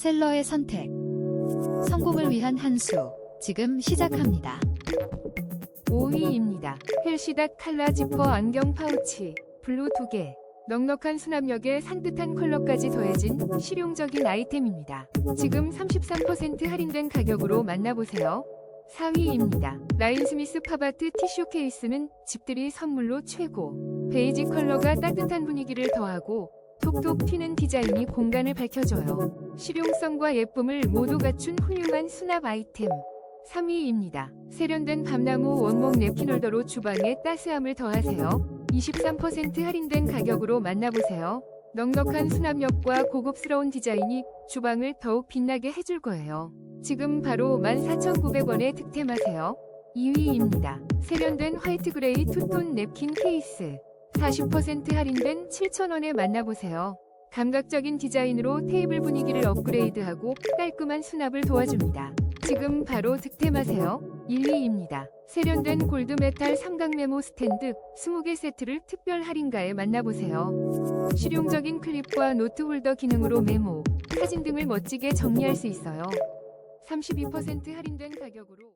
셀러의 선택. 성공을 위한 한 수. 지금 시작합니다. 5위입니다. 헬시닥 칼라 지퍼 안경 파우치, 블루 2개. 넉넉한 수납력에 산뜻한 컬러까지 더해진 실용적인 아이템입니다. 지금 33% 할인된 가격으로 만나보세요. 4위입니다. 라인 스미스 팝아트 티슈 케이스는 집들이 선물로 최고. 베이지 컬러가 따뜻한 분위기를 더하고 톡톡 튀는 디자인이 공간을 밝혀줘요. 실용성과 예쁨을 모두 갖춘 훌륭한 수납 아이템. 3위입니다. 세련된 밤나무 원목 냅킨 홀더로 주방에 따스함을 더하세요. 23% 할인된 가격으로 만나보세요. 넉넉한 수납력과 고급스러운 디자인이 주방을 더욱 빛나게 해줄 거예요. 지금 바로 14,900원에 득템하세요. 2위입니다. 세련된 화이트 그레이 투톤 냅킨 케이스. 40% 할인된 7,000원에 만나보세요. 감각적인 디자인으로 테이블 분위기를 업그레이드하고 깔끔한 수납을 도와줍니다. 지금 바로 득템하세요. 1위입니다. 세련된 골드 메탈 삼각 메모 스탠드 20개 세트를 특별 할인가에 만나보세요. 실용적인 클립과 노트 홀더 기능으로 메모, 사진 등을 멋지게 정리할 수 있어요. 32% 할인된 가격으로